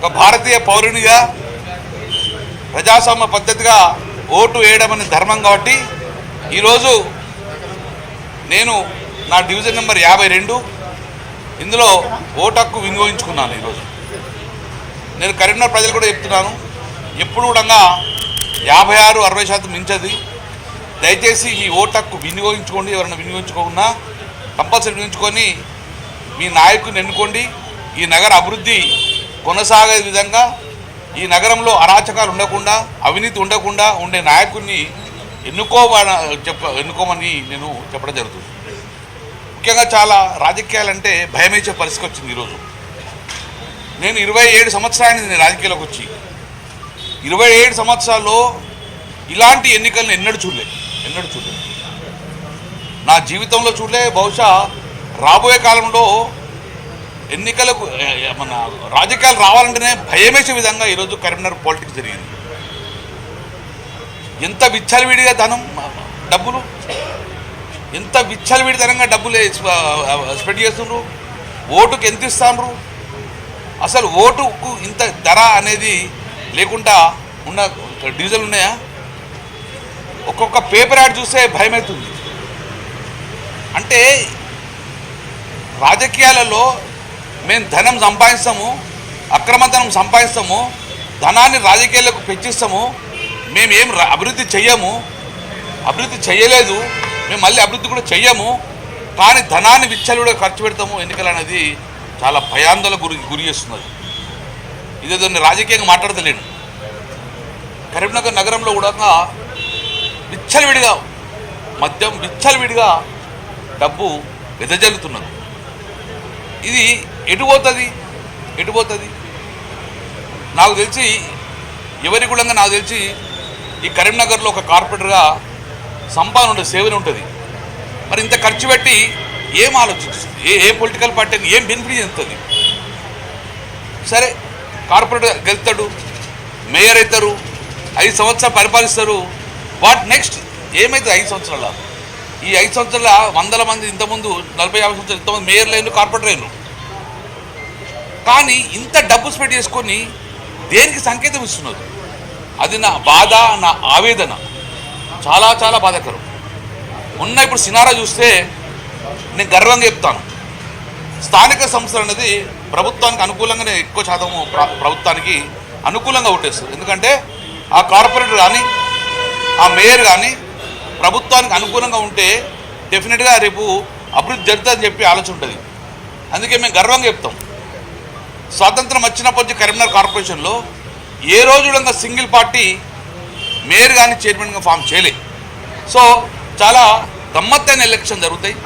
ఒక భారతీయ పౌరునిగా ప్రజాస్వామ్య పద్ధతిగా ఓటు వేయడం అనే ధర్మం కాబట్టి ఈరోజు నేను నా డివిజన్ నెంబర్ యాభై రెండు ఇందులో ఓటు హక్కు వినియోగించుకున్నాను ఈరోజు. నేను కరీంనగర్ ప్రజలు కూడా చెప్తున్నాను ఎప్పుడు కూడా యాభై ఆరు అరవై శాతం మించది. దయచేసి ఈ ఓటు హక్కు వినియోగించుకోండి ఎవరైనా వినియోగించుకోకుండా కంపల్సరీ వినియోగించుకొని మీ నాయకుని ఎన్నుకోండి. ఈ నగర అభివృద్ధి కొనసాగే విధంగా ఈ నగరంలో అరాచకాలు ఉండకుండా అవినీతి ఉండకుండా ఉండే నాయకుడిని ఎన్నుకోవాల చెప్ప ఎన్నుకోమని నేను చెప్పడం జరుగుతుంది. ముఖ్యంగా చాలా రాజకీయాలంటే భయమేసే పరిస్థితి వచ్చింది ఈరోజు. నేను ఇరవై ఏడు సంవత్సరాలు నేను రాజకీయాలకు వచ్చి ఇరవై ఏడు సంవత్సరాల్లో ఇలాంటి ఎన్నికలను ఎన్నడూ చూడలే ఎన్నడూ చూడలే. నా జీవితంలో చూడలే బహుశా రాబోయే కాలంలో ఎన్నికలకు మన రాజకీయాలు రావాలంటేనే భయమేసే విధంగా ఈరోజు కరీంనగర్ పాలిటిక్స్ జరిగింది. ఎంత విచ్చలవిడిగా ధనం డబ్బులు ఎంత విచ్చలవిడితనంగా డబ్బులు స్ప్రెడ్ చేస్తుండ్రు ఓటుకు ఎంత ఇస్తాండ్రు అసలు ఓటుకు ఇంత ధర అనేది లేకుండా ఉన్న డీజిల్ ఉన్నాయా? ఒక్కొక్క పేపర్ యాడ్ చూస్తే భయమవుతుంది అంటే రాజకీయాలలో మేము ధనం సంపాదిస్తాము అక్రమ ధనం సంపాదిస్తాము ధనాన్ని రాజకీయాలకు పెంచిస్తాము మేము ఏం అభివృద్ధి చెయ్యము అభివృద్ధి చేయలేదు మేము మళ్ళీ అభివృద్ధి కూడా చెయ్యము కానీ ధనాన్ని విచ్చలుడే ఖర్చు పెడతాము ఎన్నికలు అనేది చాలా భయాందోళన గురి గురి చేస్తున్నది. ఇదేదో రాజకీయంగా మాట్లాడతలేను. కరీంనగర్ నగరంలో కూడా విచ్చలవిడిగా మద్యం విచ్చలవిడిగా డబ్బు వెదజల్లుతున్నది. ఇది ఎటు పోతుంది? ఎటు పోతుంది? నాకు తెలిసి ఎవరి కూడా నాకు తెలిసి ఈ కరీంనగర్లో ఒక కార్పొరేటర్గా సంపాదన ఉంటుంది సేవన ఉంటుంది. మరి ఇంత ఖర్చు పెట్టి ఏం ఆలోచిస్తుంది? ఏ ఏ పొలిటికల్ పార్టీని ఏం బెనిఫిట్ చెందుతుంది? సరే కార్పొరేటర్ గెలుస్తాడు మేయర్ అవుతారు ఐదు సంవత్సరాలు పరిపాలిస్తారు. What next? ఏమైతుంది ఐదు సంవత్సరాల ఈ ఐదు సంవత్సరాల వందల మంది ఇంతకుముందు నలభై యాభై సంవత్సరాలు ఇంతమంది మేయర్లు అయిన కార్పొరేటర్ అయినారు. కానీ ఇంత డబ్బు స్పెండ్ చేసుకొని దేనికి సంకేతం ఇస్తున్నారు అది నా బాధ నా ఆవేదన. చాలా చాలా బాధాకరం. ఉన్న ఇప్పుడు సినారా చూస్తే నేను గర్వంగా చెప్తాను. స్థానిక సంస్థలు అనేది ప్రభుత్వానికి అనుకూలంగానే ఎక్కువ శాతం ప్రభుత్వానికి అనుకూలంగా ఓటేస్తుంది. ఎందుకంటే ఆ కార్పొరేటర్ కానీ ఆ మేయర్ కానీ ప్రభుత్వానికి అనుకూలంగా ఉంటే డెఫినెట్గా రేపు అభివృద్ధి జరుగుతుందని చెప్పి ఆలోచన ఉంటుంది. అందుకే మేము గర్వంగా చెప్తాం. స్వాతంత్రం వచ్చినప్పటి నుంచి కరీంనగర్ కార్పొరేషన్లో ఏ రోజు కూడా సింగిల్ పార్టీ మేయర్ కానీ చైర్మన్గా ఫామ్ చేయలే. సో చాలా గమ్మత్తైన ఎలక్షన్ జరుగుతాయి.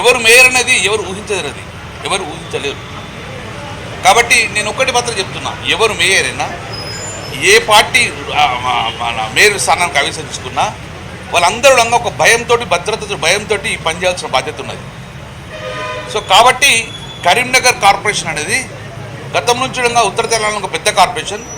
ఎవరు మేయర్ అనేది ఎవరు ఊహించలేరు అది ఎవరు ఊహించలేరు. కాబట్టి నేను ఒక్కటి మాత్రం చెప్తున్నా ఎవరు మేయర్ అయినా ఏ పార్టీ మన మేయర్ స్థానానికి ఆవిష్కరించుకున్నా వాళ్ళందరూ అంగా ఒక భయంతో భద్రత భయంతో పనిచేయాల్సిన బాధ్యత ఉన్నది. సో కాబట్టి కరీంనగర్ కార్పొరేషన్ అనేది గతం నుంచి కూడా ఉత్తర తెలంగాణ ఒక పెద్ద కార్పొరేషన్.